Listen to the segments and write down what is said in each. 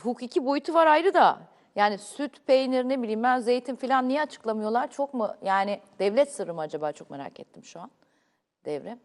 hukuki boyutu var ayrı da. Yani süt, peynir ne bileyim ben zeytin falan niye açıklamıyorlar? Çok mu yani devlet sırrı mı acaba çok merak ettim şu an. Devrim.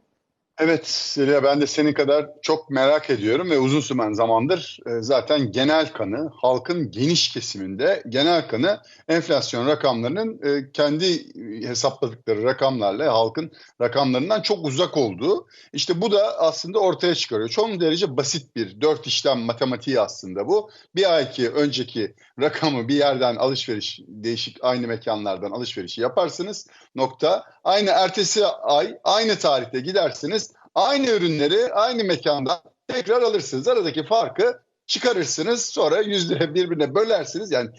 Evet Zeliha ben de senin kadar çok merak ediyorum ve uzun süren zamandır e, zaten genel kanı halkın geniş kesiminde genel kanı enflasyon rakamlarının e, kendi hesapladıkları rakamlarla halkın rakamlarından çok uzak olduğu işte bu da aslında ortaya çıkarıyor. Çok derece basit bir dört işlem matematiği aslında bu. Bir ayki önceki rakamı bir yerden alışveriş değişik aynı mekanlardan alışverişi yaparsınız nokta. Aynı ertesi ay aynı tarihte gidersiniz aynı ürünleri aynı mekanda tekrar alırsınız. Aradaki farkı çıkarırsınız sonra yüzde birbirine bölersiniz. Yani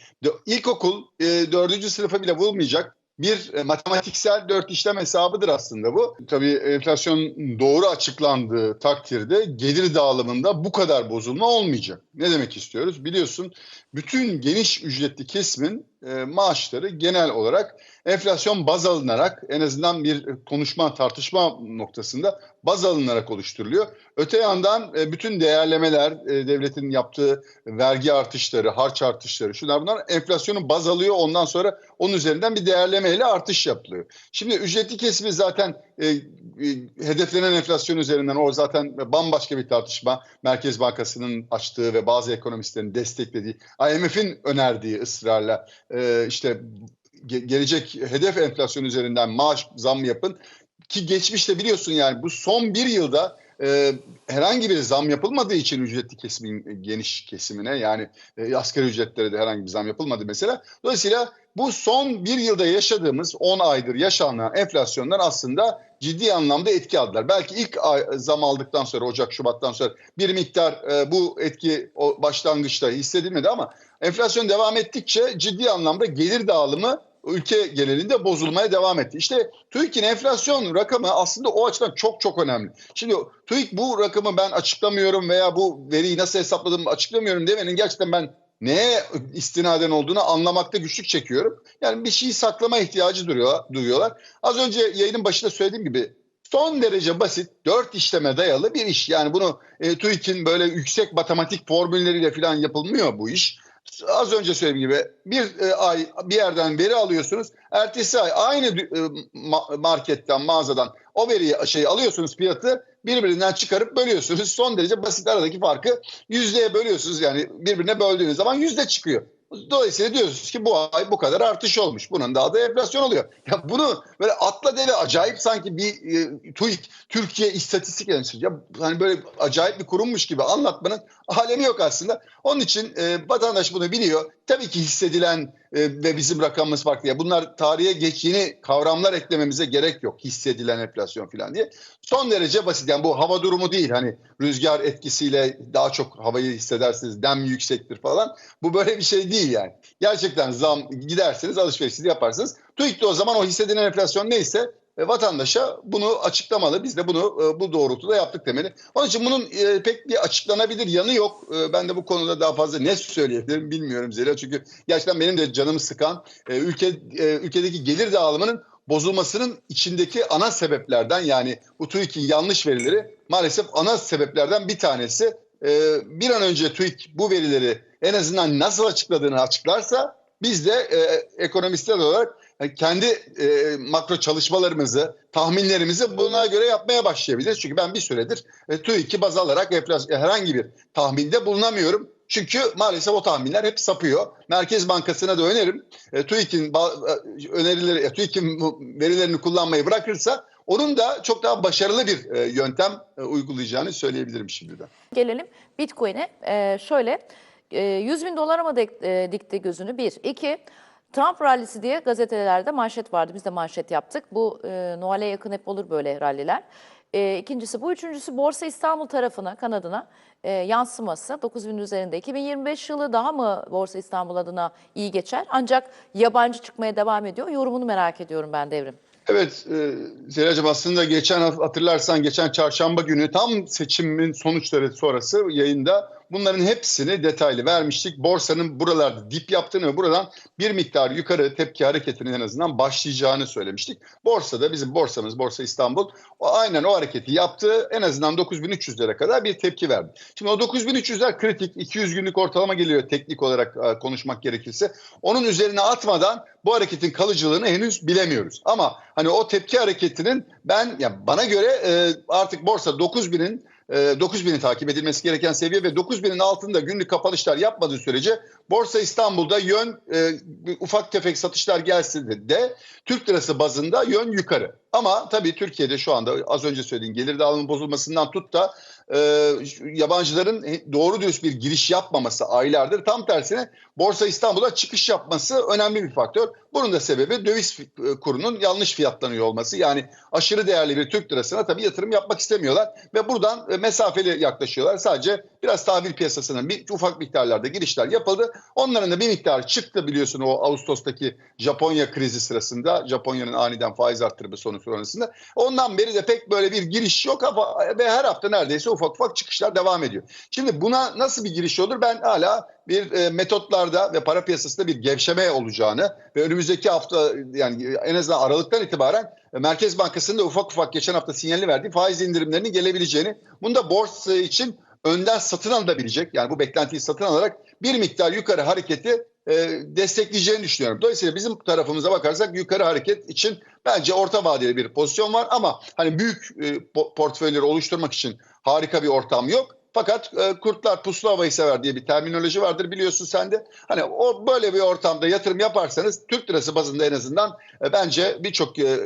ilkokul e, dördüncü sınıfa bile bulmayacak bir e, matematiksel dört işlem hesabıdır aslında bu. Tabii enflasyon doğru açıklandığı takdirde gelir dağılımında bu kadar bozulma olmayacak. Ne demek istiyoruz? Biliyorsun bütün geniş ücretli kesimin e, maaşları genel olarak enflasyon baz alınarak en azından bir konuşma tartışma noktasında baz alınarak oluşturuluyor. Öte yandan e, bütün değerlemeler e, devletin yaptığı vergi artışları, harç artışları şunlar bunlar enflasyonu baz alıyor ondan sonra onun üzerinden bir değerlemeyle artış yapılıyor. Şimdi ücretli kesimi zaten e, e, hedeflenen enflasyon üzerinden o zaten bambaşka bir tartışma. Merkez Bankası'nın açtığı ve bazı ekonomistlerin desteklediği, IMF'in önerdiği ısrarla e, işte ge- gelecek hedef enflasyon üzerinden maaş zam yapın. Ki geçmişte biliyorsun yani bu son bir yılda herhangi bir zam yapılmadığı için ücretli kesimin geniş kesimine yani e, asgari ücretlere de herhangi bir zam yapılmadı mesela. Dolayısıyla bu son bir yılda yaşadığımız 10 aydır yaşanan enflasyondan aslında ciddi anlamda etki aldılar. Belki ilk ay, zam aldıktan sonra Ocak, Şubat'tan sonra bir miktar e, bu etki o başlangıçta hissedilmedi ama enflasyon devam ettikçe ciddi anlamda gelir dağılımı ülke genelinde bozulmaya devam etti. İşte TÜİK'in enflasyon rakamı aslında o açıdan çok çok önemli. Şimdi TÜİK bu rakamı ben açıklamıyorum veya bu veriyi nasıl hesapladığımı açıklamıyorum demenin gerçekten ben neye istinaden olduğunu anlamakta güçlük çekiyorum. Yani bir şeyi saklama ihtiyacı duruyor, duyuyorlar. Az önce yayının başında söylediğim gibi son derece basit dört işleme dayalı bir iş. Yani bunu e, TÜİK'in böyle yüksek matematik formülleriyle falan yapılmıyor bu iş az önce söylediğim gibi bir e, ay bir yerden veri alıyorsunuz. Ertesi ay aynı e, marketten, mağazadan o veriyi şey alıyorsunuz fiyatı birbirinden çıkarıp bölüyorsunuz. Son derece basit aradaki farkı yüzdeye bölüyorsunuz. Yani birbirine böldüğünüz zaman yüzde çıkıyor. Dolayısıyla diyorsunuz ki bu ay bu kadar artış olmuş. Bunun daha da enflasyon oluyor. Ya bunu böyle atla deve acayip sanki bir e, TÜİK Türkiye İstatistik Enstitüsü ya hani böyle acayip bir kurummuş gibi anlatmanın alemi yok aslında. Onun için e, vatandaş bunu biliyor. Tabii ki hissedilen e, ve bizim rakamımız farklı. Ya bunlar tarihe geç yeni kavramlar eklememize gerek yok. Hissedilen enflasyon falan diye. Son derece basit. Yani bu hava durumu değil. Hani rüzgar etkisiyle daha çok havayı hissedersiniz. Dem yüksektir falan. Bu böyle bir şey değil yani. Gerçekten zam giderseniz alışverişini yaparsınız. TÜİK o zaman o hissedilen enflasyon neyse vatandaşa bunu açıklamalı. Biz de bunu e, bu doğrultuda yaptık demeli. Onun için bunun e, pek bir açıklanabilir yanı yok. Ben de bu konuda daha fazla ne söyleyebilirim bilmiyorum Zeliha. Çünkü gerçekten benim de canımı sıkan ülke ülkedeki gelir dağılımının bozulmasının içindeki ana sebeplerden yani bu TÜİK'in yanlış verileri maalesef ana sebeplerden bir tanesi. Bir an önce TÜİK bu verileri en azından nasıl açıkladığını açıklarsa biz de ekonomistler olarak kendi e, makro çalışmalarımızı, tahminlerimizi buna göre yapmaya başlayabiliriz. Çünkü ben bir süredir e, TÜİK'i baz alarak enflasyon, herhangi bir tahminde bulunamıyorum. Çünkü maalesef o tahminler hep sapıyor. Merkez Bankası'na da önerim. E, TÜİK'in e, önerileri, e, TÜİK'in verilerini kullanmayı bırakırsa onun da çok daha başarılı bir e, yöntem e, uygulayacağını söyleyebilirim şimdiden. Gelelim Bitcoin'e. E, şöyle e, 100 bin dolara mı e, dikti gözünü? Bir. İki. Trump rallisi diye gazetelerde manşet vardı. Biz de manşet yaptık. Bu e, Noel'e yakın hep olur böyle ralliler. E, ikincisi bu. Üçüncüsü Borsa İstanbul tarafına, kanadına e, yansıması. 9000 üzerinde. 2025 yılı daha mı Borsa İstanbul adına iyi geçer? Ancak yabancı çıkmaya devam ediyor. Yorumunu merak ediyorum ben Devrim. Evet e, Zelacığım aslında geçen hatırlarsan geçen çarşamba günü tam seçimin sonuçları sonrası yayında bunların hepsini detaylı vermiştik. Borsanın buralarda dip yaptığını ve buradan bir miktar yukarı tepki hareketinin en azından başlayacağını söylemiştik. Borsada bizim borsamız Borsa İstanbul o aynen o hareketi yaptı. En azından 9300'lere kadar bir tepki verdi. Şimdi o 9300'ler kritik 200 günlük ortalama geliyor teknik olarak e, konuşmak gerekirse. Onun üzerine atmadan bu hareketin kalıcılığını henüz bilemiyoruz. Ama hani o tepki hareketinin ben ya bana göre e, artık borsa 9000'in e, 9000'i takip edilmesi gereken seviye ve 9000'in altında günlük kapanışlar yapmadığı sürece Borsa İstanbul'da yön e, ufak tefek satışlar gelse de, Türk lirası bazında yön yukarı. Ama tabii Türkiye'de şu anda az önce söylediğim gelir dağılımının bozulmasından tut da e, yabancıların doğru dürüst bir giriş yapmaması aylardır. Tam tersine Borsa İstanbul'a çıkış yapması önemli bir faktör. Bunun da sebebi döviz kurunun yanlış fiyatlanıyor olması. Yani aşırı değerli bir Türk lirasına tabii yatırım yapmak istemiyorlar ve buradan mesafeli yaklaşıyorlar. Sadece biraz tahvil piyasasının bir ufak miktarlarda girişler yapıldı. Onların da bir miktar çıktı biliyorsun o Ağustos'taki Japonya krizi sırasında. Japonya'nın aniden faiz arttırımı sonu sonrasında. Ondan beri de pek böyle bir giriş yok ve her hafta neredeyse ufak ufak çıkışlar devam ediyor. Şimdi buna nasıl bir giriş olur? Ben hala bir e, metotlarda ve para piyasasında bir gevşeme olacağını ve önümüzdeki hafta yani en azından Aralık'tan itibaren e, Merkez Bankası'nın da ufak ufak geçen hafta sinyalini verdiği faiz indirimlerinin gelebileceğini, bunu da borsa için önden satın alabilecek yani bu beklentiyi satın alarak bir miktar yukarı hareketi e, destekleyeceğini düşünüyorum. Dolayısıyla bizim tarafımıza bakarsak yukarı hareket için bence orta vadeli bir pozisyon var ama hani büyük e, portföyleri oluşturmak için harika bir ortam yok. Fakat e, kurtlar puslu havayı sever diye bir terminoloji vardır biliyorsun sen de. Hani o böyle bir ortamda yatırım yaparsanız Türk lirası bazında en azından e, bence birçok e,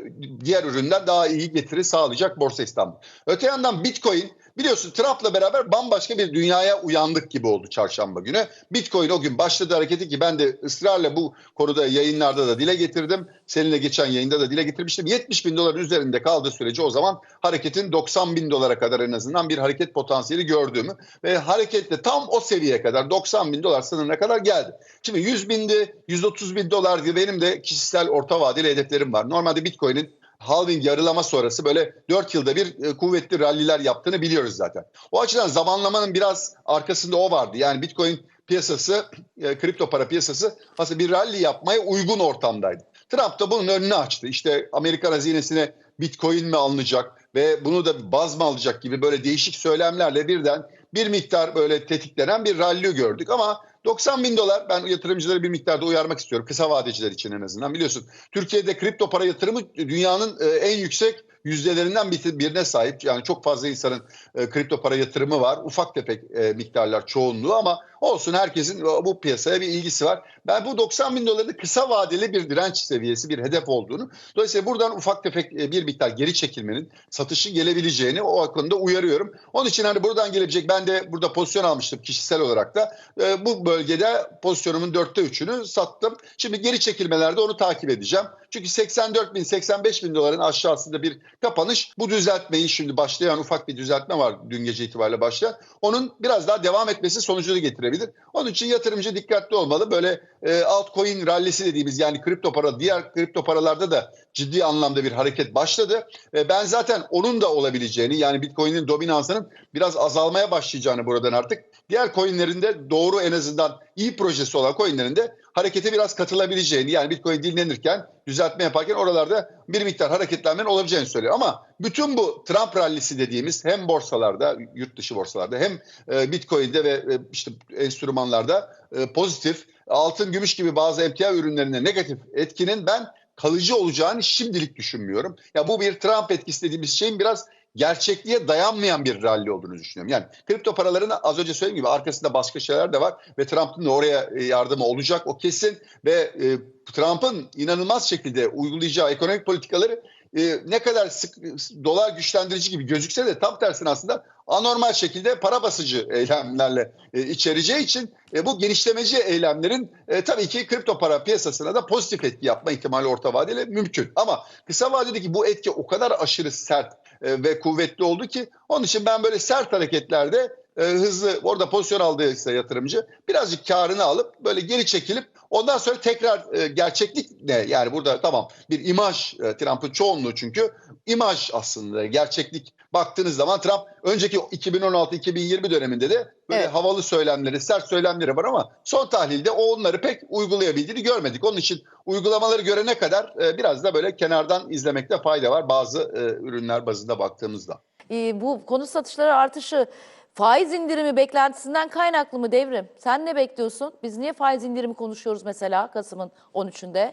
diğer üründen daha iyi getiri sağlayacak Borsa İstanbul. Öte yandan Bitcoin Biliyorsun Trump'la beraber bambaşka bir dünyaya uyandık gibi oldu çarşamba günü. Bitcoin o gün başladı hareketi ki ben de ısrarla bu konuda yayınlarda da dile getirdim. Seninle geçen yayında da dile getirmiştim. 70 bin doların üzerinde kaldığı sürece o zaman hareketin 90 bin dolara kadar en azından bir hareket potansiyeli gördüğümü ve hareketle tam o seviyeye kadar 90 bin dolar sınırına kadar geldi. Şimdi 100 bindi, 130 bin dolar gibi benim de kişisel orta vadeli hedeflerim var. Normalde Bitcoin'in halving yarılama sonrası böyle 4 yılda bir e, kuvvetli ralliler yaptığını biliyoruz zaten. O açıdan zamanlamanın biraz arkasında o vardı. Yani Bitcoin piyasası, e, kripto para piyasası aslında bir rally yapmaya uygun ortamdaydı. Trump da bunun önünü açtı. İşte Amerikan hazinesine Bitcoin mi alınacak ve bunu da baz mı alacak gibi böyle değişik söylemlerle birden bir miktar böyle tetiklenen bir rally gördük ama 90 bin dolar ben yatırımcıları bir miktarda uyarmak istiyorum. Kısa vadeciler için en azından biliyorsun. Türkiye'de kripto para yatırımı dünyanın e, en yüksek yüzdelerinden birine sahip. Yani çok fazla insanın e, kripto para yatırımı var. Ufak tefek e, miktarlar çoğunluğu ama olsun herkesin bu piyasaya bir ilgisi var. Ben bu 90 bin doların kısa vadeli bir direnç seviyesi, bir hedef olduğunu. Dolayısıyla buradan ufak tefek e, bir miktar geri çekilmenin, satışı gelebileceğini o konuda uyarıyorum. Onun için hani buradan gelebilecek ben de burada pozisyon almıştım kişisel olarak da. E, bu bölgede pozisyonumun dörtte üçünü sattım. Şimdi geri çekilmelerde onu takip edeceğim. Çünkü 84 bin, 85 bin doların aşağısında bir kapanış. Bu düzeltmeyi şimdi başlayan ufak bir düzeltme var dün gece itibariyle başlayan. Onun biraz daha devam etmesi sonucunu getirebilir. Onun için yatırımcı dikkatli olmalı. Böyle e, altcoin rallisi dediğimiz yani kripto para, diğer kripto paralarda da ciddi anlamda bir hareket başladı. E, ben zaten onun da olabileceğini yani Bitcoin'in dominansının biraz azalmaya başlayacağını buradan artık diğer coinlerinde doğru en azından iyi projesi olan coinlerinde harekete biraz katılabileceğini yani Bitcoin dinlenirken düzeltme yaparken oralarda bir miktar hareketlenmenin olabileceğini söylüyor. Ama bütün bu Trump rallisi dediğimiz hem borsalarda, yurt dışı borsalarda hem e, Bitcoin'de ve e, işte enstrümanlarda e, pozitif, altın, gümüş gibi bazı emtia ürünlerine negatif etkinin ben kalıcı olacağını şimdilik düşünmüyorum. Ya bu bir Trump etkisi dediğimiz şeyin biraz gerçekliğe dayanmayan bir rally olduğunu düşünüyorum. Yani kripto paraların az önce söylediğim gibi arkasında başka şeyler de var ve Trump'ın oraya e, yardımı olacak o kesin ve e, Trump'ın inanılmaz şekilde uygulayacağı ekonomik politikaları e, ne kadar sık dolar güçlendirici gibi gözükse de tam tersine aslında anormal şekilde para basıcı eylemlerle e, içereceği için e, bu genişlemeci eylemlerin e, tabii ki kripto para piyasasına da pozitif etki yapma ihtimali orta vadeli mümkün. Ama kısa vadedeki bu etki o kadar aşırı sert e, ve kuvvetli oldu ki onun için ben böyle sert hareketlerde e, hızlı orada pozisyon aldıysa yatırımcı birazcık karını alıp böyle geri çekilip ondan sonra tekrar e, gerçeklik ne? Yani burada tamam bir imaj e, Trump'ın çoğunluğu çünkü imaj aslında gerçeklik baktığınız zaman Trump önceki 2016-2020 döneminde de böyle Evet. havalı söylemleri, sert söylemleri var ama son tahlilde onları pek uygulayabildiğini görmedik. Onun için uygulamaları görene kadar e, biraz da böyle kenardan izlemekte fayda var bazı e, ürünler bazında baktığımızda. Ee, bu konut satışları artışı faiz indirimi beklentisinden kaynaklı mı devrim? Sen ne bekliyorsun? Biz niye faiz indirimi konuşuyoruz mesela Kasım'ın 13'ünde?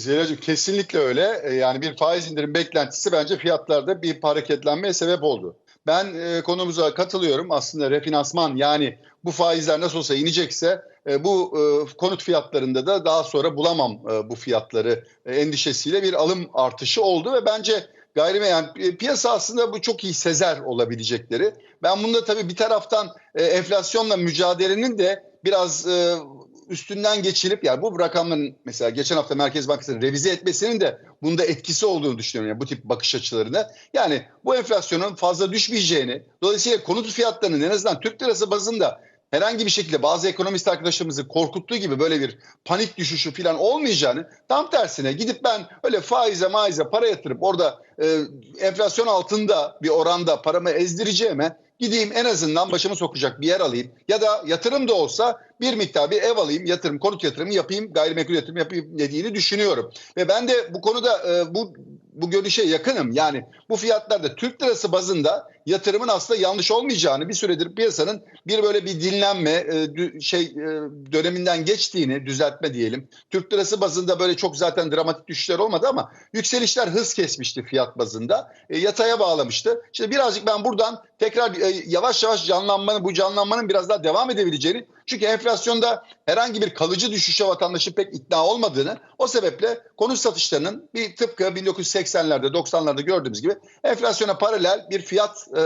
Zelacığım kesinlikle öyle. E, Yani bir faiz indirim beklentisi bence fiyatlarda bir hareketlenmeye sebep oldu. Ben e, konumuza katılıyorum. Aslında refinansman yani bu faizler nasıl olsa inecekse e, bu e, konut fiyatlarında da daha sonra bulamam e, bu fiyatları e, endişesiyle bir alım artışı oldu ve bence gayrimenkul yani pi- piyasa aslında bu çok iyi sezer olabilecekleri. Ben bunda tabii bir taraftan e, enflasyonla mücadelenin de biraz e, üstünden geçilip yani bu rakamların mesela geçen hafta Merkez Bankası'nın revize etmesinin de bunda etkisi olduğunu düşünüyorum yani bu tip bakış açılarını. Yani bu enflasyonun fazla düşmeyeceğini dolayısıyla konut fiyatlarının en azından Türk lirası bazında herhangi bir şekilde bazı ekonomist arkadaşlarımızı korkuttuğu gibi böyle bir panik düşüşü falan olmayacağını tam tersine gidip ben öyle faize maize para yatırıp orada e, enflasyon altında bir oranda paramı ezdireceğime gideyim en azından başımı sokacak bir yer alayım ya da yatırım da olsa bir miktar bir ev alayım yatırım konut yatırımı yapayım gayrimenkul yatırımı yapayım dediğini düşünüyorum. Ve ben de bu konuda e, bu bu görüşe yakınım. Yani bu fiyatlarda Türk lirası bazında yatırımın aslında yanlış olmayacağını bir süredir piyasanın bir böyle bir dinlenme e, dü- şey e, döneminden geçtiğini düzeltme diyelim. Türk lirası bazında böyle çok zaten dramatik düşüşler olmadı ama yükselişler hız kesmişti fiyat bazında. E, yataya bağlamıştı. Şimdi birazcık ben buradan tekrar e, yavaş yavaş canlanmanın bu canlanmanın biraz daha devam edebileceğini çünkü enflasyonda herhangi bir kalıcı düşüşe vatandaşın pek ikna olmadığını o sebeple konut satışlarının bir tıpkı 1980'lerde 90'larda gördüğümüz gibi enflasyona paralel bir fiyat e,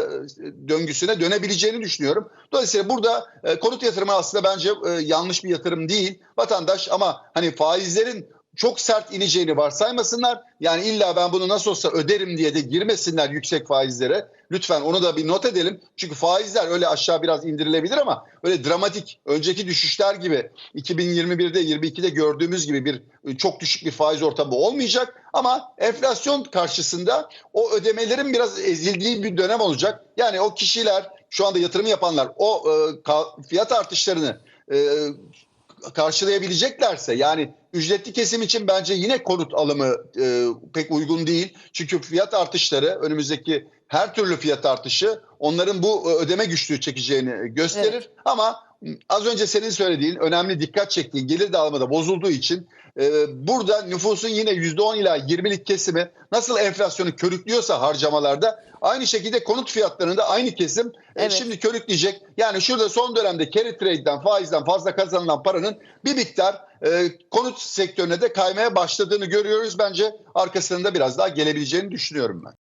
döngüsüne dönebileceğini düşünüyorum. Dolayısıyla burada e, konut yatırımı aslında bence e, yanlış bir yatırım değil. Vatandaş ama hani faizlerin çok sert ineceğini varsaymasınlar. Yani illa ben bunu nasıl olsa öderim diye de girmesinler yüksek faizlere. Lütfen onu da bir not edelim. Çünkü faizler öyle aşağı biraz indirilebilir ama öyle dramatik önceki düşüşler gibi 2021'de 22'de gördüğümüz gibi bir çok düşük bir faiz ortamı olmayacak. Ama enflasyon karşısında o ödemelerin biraz ezildiği bir dönem olacak. Yani o kişiler şu anda yatırım yapanlar o e, fiyat artışlarını e, karşılayabileceklerse yani ücretli kesim için bence yine konut alımı e, pek uygun değil. Çünkü fiyat artışları önümüzdeki her türlü fiyat artışı onların bu e, ödeme güçlüğü çekeceğini gösterir. Evet. Ama az önce senin söylediğin önemli dikkat çektiğin gelir dağılımı da bozulduğu için e, burada nüfusun yine %10 ila 20'lik kesimi nasıl enflasyonu körüklüyorsa harcamalarda aynı şekilde konut fiyatlarında aynı kesim e, Evet. şimdi körükleyecek. Yani şurada son dönemde carry trade'den faizden fazla kazanılan paranın bir miktar e, konut sektörüne de kaymaya başladığını görüyoruz. Bence arkasında biraz daha gelebileceğini düşünüyorum ben.